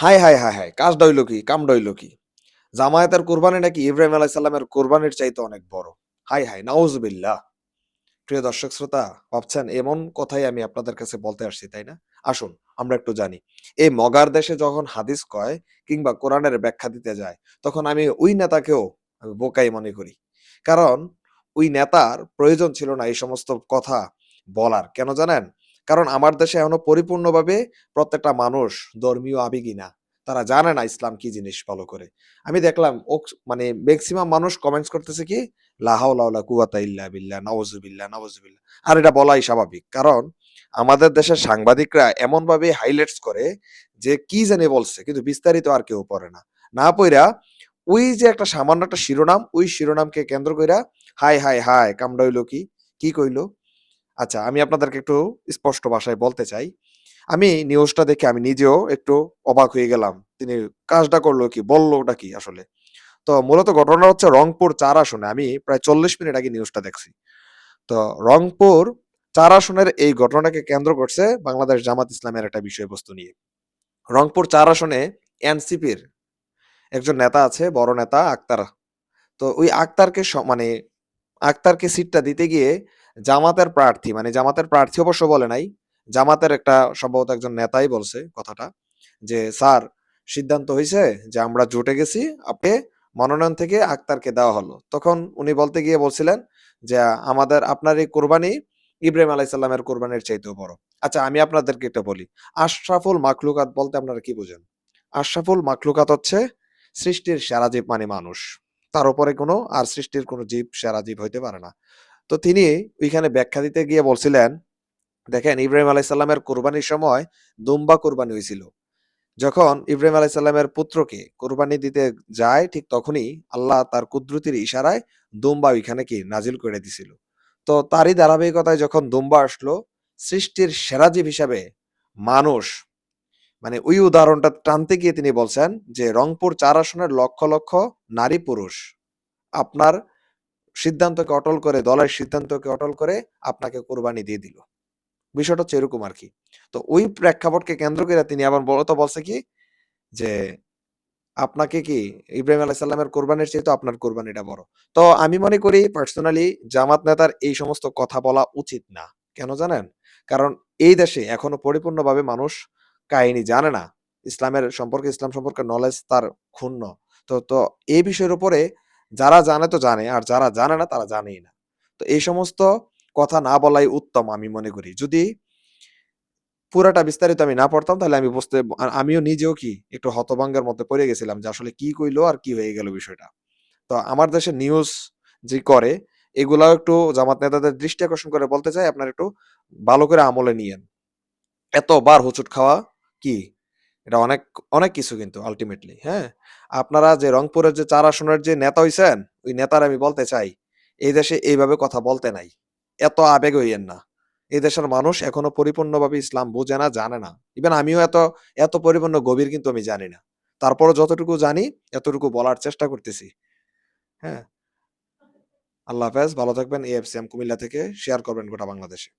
হায়, হায়, হায়, হায়! কাজটা হইল কি? কামটা হইল কি? জামায়াতের কোরবানি নাকি ইব্রাহিম আলাইহিস সালামের কোরবানির চাইতে অনেক বড়। হায়, হায়! নাউজুবিল্লাহ। প্রিয় দর্শক শ্রোতা, ভাবছেন এমন কথাই আমি আপনাদের কাছে বলতে আসছি, তাই না? আসুন আমরা একটু জানি। এই মগার দেশে যখন হাদিস কয় কিংবা কোরআনের ব্যাখ্যা দিতে যায়, তখন আমি ওই নেতাকেও বোকাই মনে করি। কারণ ওই নেতার প্রয়োজন ছিল না এই সমস্ত কথা বলার। কেন জানেন? কারণ আমার দেশে এখনও পরিপূর্ণভাবে প্রত্যেকটা মানুষ ধর্মীয় আবেগী না। তারা জানে না ইসলাম কি জিনিস ফলো করে। আমি দেখলাম ওকস মানে ম্যাক্সিমাম মানুষ কমেন্টস করতেছে কি? লা হাওলা ওয়ালা কুওয়াতা ইল্লা বিল্লাহ, নাউজুবিল্লাহ, নাউজুবিল্লাহ। আর এটা বলাই স্বাভাবিক। কারণ আমাদের দেশের সাংবাদিকরা এমনভাবে হাইলাইটস করে যে কি জানি বলছে কিন্তু বিস্তারিত আর কেউ পড়ে না। না পইড়া ওই যে একটা সামান্য একটা শিরোনাম, ওই শিরোনামকে কেন্দ্র কইরা হায়, হায়, হায়! কামড়া হইল কি? কি কইল? আচ্ছা আমি আপনাদেরকে একটু স্পষ্ট ভাষায় বলতে চাই। আমি নিউজটা দেখে আমি নিজেও একটু অবাক হয়ে গেলাম। তিনি কাজটা করল কি? বলল ওটা কি আসলে? তো মূলত ঘটনা হচ্ছে রংপুর চার আসনে। আমি প্রায় ৪০ মিনিট আগে নিউজটা দেখছি। তো রংপুর চার আসনের এই ঘটনাকে কেন্দ্র করছে বাংলাদেশ জামাত ইসলামের একটা বিষয়বস্তু নিয়ে। রংপুর চার আসনে এনসিপির একজন নেতা আছে, বড় নেতা আক্তার। তো ওই আক্তারকে মানে আক্তারকে সিটটা দিতে গিয়ে জামাতের প্রার্থী মানে জামাতের প্রার্থী অবশ্য বলে নাই। জামাতের একটা সম্ভবত একজন নেতাই বলছে কথাটা যে, "স্যার সিদ্ধান্ত হয়েছে যে আমরা জোটে গেছি। আপনি মনোনয়ন থেকে আক্তারকে দেওয়া হলো।" তখন উনি বলতে গিয়ে বলছিলেন যে, "আমাদের আপনার এই কোরবানি ইব্রাহিম আলাইহিস সালামের কোরবানির চাইতেও বড়।" আচ্ছা আমি আপনাদেরকে এটা বলি। আশরাফুল মাখলুকাত বলতে আপনারা কি বুঝেন? আশরাফুল মাখলুকাত হচ্ছে সৃষ্টির সেরা জীব মানে মানুষ। তার উপরে কোনো আর সৃষ্টির কোনো জীব সেরা জীব হইতে পারে না। তো তিনি ওইখানে ব্যাখ্যা দিতে গিয়ে বলছিলেন, দেখেন ইব্রাহিম আলাইহিস সালামের কোরবানির সময় দুম্বা কোরবানি হয়েছিল যখন ইব্রাহিম আলাইহিস সালামের পুত্রকে কোরবানি দিতে যায় ঠিক তখনই আল্লাহ তার কুদরতির ইশারায় দুম্বা ওইখানে কি নাজিল করে দিছিল। তো তারই ধারাবাহিকতায় যখন দুম্বা আসলো, সৃষ্টির সেরা জীব হিসাবে মানুষ মানে ওই উদাহরণটা টানতে গিয়ে তিনি বলছেন যে, "রংপুর ৪ আসনের লক্ষ, লক্ষ নারী পুরুষ আপনার সিদ্ধান্তকে অটল করে, দলের সিদ্ধান্তকে অটল করে আপনাকে কোরবানি দিয়ে দিল।" বিষয়টা হচ্ছে এরকম আরকি। তো ওই প্রেক্ষাপটকে কেন্দ্র কইরা তিনি আবার মূলত বলছে কি? যে, "আপনাকে কি ইব্রাহিম আলাইহিস সালামের কোরবানির চাইতেও আপনার কোরবানিটা বড়।" তো আমি মনে করি পার্সোনালি জামাত নেতার এই সমস্ত কথা বলা উচিত না। কেন জানেন? কারণ এই দেশে এখনও পরিপূর্ণভাবে মানুষ কাহিনী জানে না। ইসলামের সম্পর্কে ইসলাম সম্পর্কে নলেজ তার ক্ষুণ্ণ। তো তো এই বিষয়ের উপরে যারা জানে তো জানে, আর যারা জানে না তারা জানেই না। তো এই সমস্ত কথা না বলাই উত্তম আমি মনে করি। যদি পুরাটা বিস্তারিত আমি না পড়তাম তাহলে আমি বুঝতে আমিও নিজেও কি একটু হতভম্বের মধ্যে পড়ে গেছিলাম যে আসলে কি কইলো আর কি হয়ে গেল বিষয়টা। তো আমার দেশে নিউজ যে করে এগুলাও একটু জামাত নেতাদের দৃষ্টি আকর্ষণ করে বলতে চাই আপনারা একটু ভালো করে আমলে নিয়েন। এতবার হোঁচট খাওয়া কি? এটা অনেক, অনেক কিছু কিন্তু আল্টিমেটলি, হ্যাঁ? আপনারা যে রংপুরের যে ৪ আসনের যে নেতা হইছেন, ওই নেতারে আমি বলতে চাই, এই দেশে এইভাবে কথা বলতে নাই। এত আবেগ হইয়েন না। এই দেশের মানুষ এখনও পরিপূর্ণভাবে ইসলাম বুঝে না, জানে না। ইভেন আমিও এত, এত পরিপূর্ণ গভীর কিন্তু আমি জানি না। তারপরও যতটুকু জানি এতটুকু বলার চেষ্টা করতেছি। হ্যাঁ? আল্লাহ হাফেজ, ভালো থাকবেন। এএফসিএম কুমিল্লা থেকে শেয়ার করবেন গোটা বাংলাদেশে।